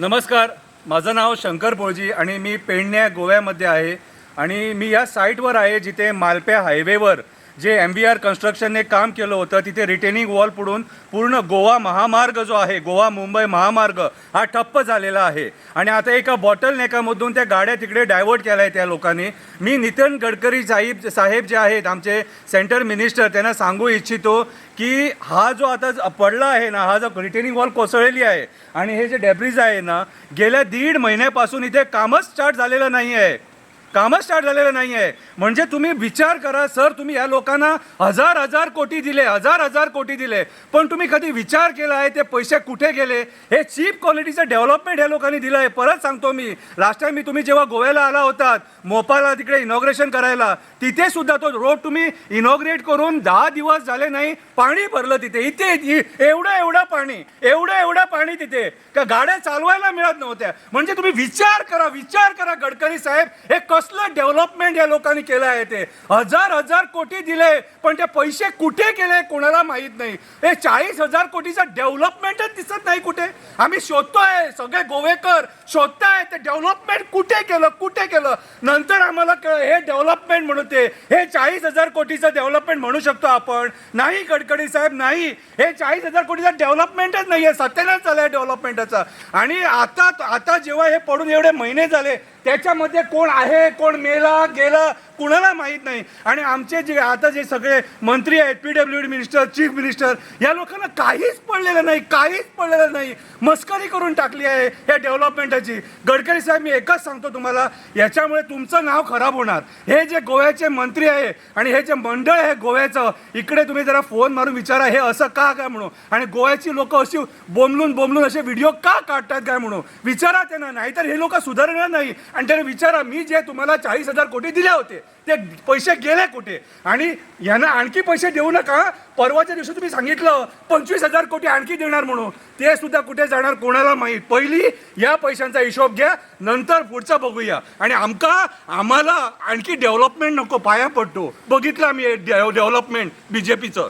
नमस्कार. माझं नाव शंकर पोळजी आणि मी पेडण्या गोव्यामध्ये आहे आणि मी या साईटवर आहे जिथे मालप्या हायवेवर जे एम व्ही आर कन्स्ट्रक्शनने काम केलं होतं तिथे रिटेनिंग वॉल पुढून पूर्ण गोवा महामार्ग जो आहे गोवा मुंबई महामार्ग हा ठप्प झालेला आहे. आणि आता एका बॉटल नेकामधून त्या गाड्या तिकडे डायव्हर्ट केल्या आहे त्या लोकांनी. मी नितीन गडकरी साहेब साहेब जे आहेत आमचे सेंटर मिनिस्टर त्यांना सांगू इच्छितो की हा जो आता ज- पडला आहे ना हा जो रिटेनिंग वॉल कोसळलेली आहे आणि हे जे डेब्रिज आहे ना गेल्या दीड महिन्यापासून इथे कामच स्टार्ट झालेलं नाही आहे कामच स्टार्ट झालेलं नाही आहे म्हणजे तुम्ही विचार करा सर तुम्ही या लोकांना हजार हजार कोटी दिले हजार हजार कोटी दिले. पण तुम्ही कधी विचार केला आहे ते पैसे कुठे गेले? हे चीप क्वालिटीचं डेव्हलपमेंट या लोकांनी दिलं आहे परत सांगतो मी. लास्ट टाइम मी तुम्ही जेव्हा गोव्याला आला होतात मोपाला तिकडे इनॉग्रेशन करायला तिथे सुद्धा तो रोड तुम्ही इनॉग्रेट करून दहा दिवस झाले नाही पाणी भरलं तिथे. इथे इ- एवढं एवढं पाणी एवढं एवढं पाणी तिथे. का गाड्या चालवायला मिळत नव्हत्या. म्हणजे तुम्ही विचार करा विचार करा गडकरी साहेब. हे कसलं डेव्हलपमेंट या लोकांनी केलं आहे ते? हजार हजार कोटी दिले पण ते पैसे कुठे गेले कोणाला माहीत नाही. हे चाळीस हजार कोटीचं डेव्हलपमेंटच दिसत नाही कुठे. आम्ही शोधतोय सगळे गोवेकर शोधताय ते डेव्हलपमेंट कुठे केलं कुठे केलं? नंतर आम्हाला कळ हे डेव्हलपमेंट म्हणून ते हे चाळीस हजार कोटीचं डेव्हलपमेंट म्हणू शकतो आपण. नाही गडकरी साहेब नाही. हे चाळीस हजार कोटीचं डेव्हलपमेंटच नाही आहे सत्यानाश झालं आहे डेव्हलपमेंटचा आणि आता आता जेव्हा हे पडून एवढे महिने झाले त्याच्यामध्ये कोण आहे कोण मेला गेलं कुणाला माहीत नाही. आणि आमचे जे आता जे सगळे मंत्री आहेत P W D minister chief minister या लोकांना काहीच पडलेलं नाही काहीच पडलेलं नाही. मस्करी करून टाकली आहे या डेव्हलपमेंटाची गडकरी साहेब मी एकच सांगतो तुम्हाला याच्यामुळे तुमचं नाव खराब होणार. हे जे गोव्याचे मंत्री आहे आणि हे जे मंडळ आहे गोव्याचं इकडे तुम्ही जरा फोन मारून विचारा हे असं का काय म्हणू आणि गोव्याची लोक अशी बोमलून बोंबलून असे व्हिडिओ का काढतात काय म्हणू विचारा त्यांना नाहीतर हे लोक सुधारणार नाही. आणि त्यांना विचारा मी जे तुम्हाला चाळीस हजार कोटी दिले होते ते पैसे गेले कुठे? आणि यांना आणखी पैसे देऊ नका. परवाच्या दिवशी तुम्ही सांगितलं पंचवीस हजार कोटी आणखी देणार म्हणून. ते सुद्धा कुठे जाणार कोणाला माहीत? पहिली या पैशांचा हिशोब घ्या नंतर पुढचं बघूया. आणि आमका आम्हाला आणखी डेव्हलपमेंट नको पाया पडतो. बघितलं आम्ही डेव्हलपमेंट बीजेपीचं